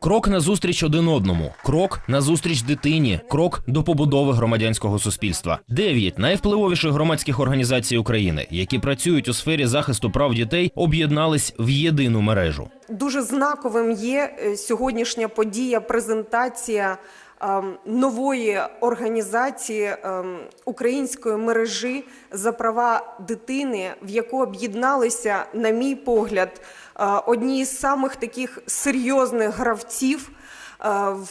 Крок назустріч один одному, крок назустріч дитині, крок до побудови громадянського суспільства. Дев'ять найвпливовіших громадських організацій України, які працюють у сфері захисту прав дітей, об'єднались в єдину мережу. Дуже знаковим є е, сьогоднішня подія, презентація нової організації ем, української мережі за права дитини, в яку об'єдналися, на мій погляд, е, одні з самих таких серйозних гравців. е,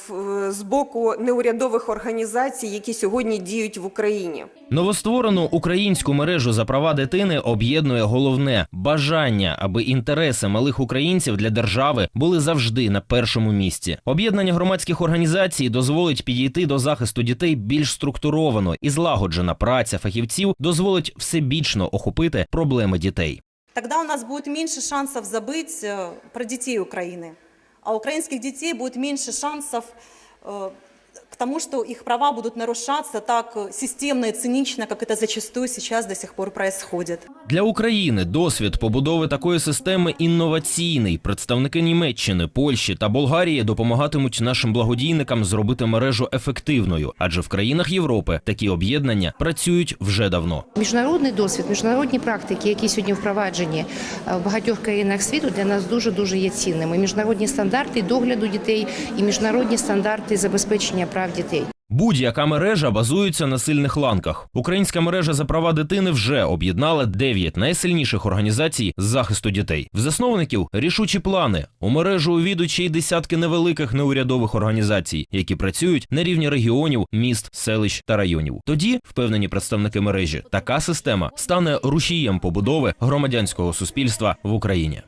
в- з боку неурядових організацій, які сьогодні діють в Україні. Новостворену українську мережу за права дитини об'єднує головне бажання, аби інтереси малих українців для держави були завжди на першому місці. Об'єднання громадських організацій дозволить підійти до захисту дітей більш структуровано і злагоджена праця фахівців дозволить всебічно охопити проблеми дітей. Тогда у нас будет меньше шансов забыть э, про детей Украины. А українських детей будет меньше шансов э, к тому, что их права будут нарушаться так системно и цинично, как это зачастую сейчас до сих пор происходит. Для України досвід побудови такої системи інноваційний. Представники Німеччини, Польщі та Болгарії допомагатимуть нашим благодійникам зробити мережу ефективною, адже в країнах Європи такі об'єднання працюють вже давно. Міжнародний досвід, міжнародні практики, які сьогодні впроваджені е, в багатьох країнах світу, для нас дуже дуже є цінними. Міжнародні стандарти догляду дітей і міжнародні стандарти забезпечення прав дітей. Будь-яка мережа базується на сильних ланках. Українська мережа за права дитини вже об'єднала дев'ять найсильніших організацій з захисту дітей. В засновників рішучі плани. У мережу увійдуть ще й десятки невеликих неурядових організацій, які працюють на рівні регіонів, міст, селищ та районів. Тоді, впевнені представники мережі, така система стане рушієм побудови громадянського суспільства в Україні.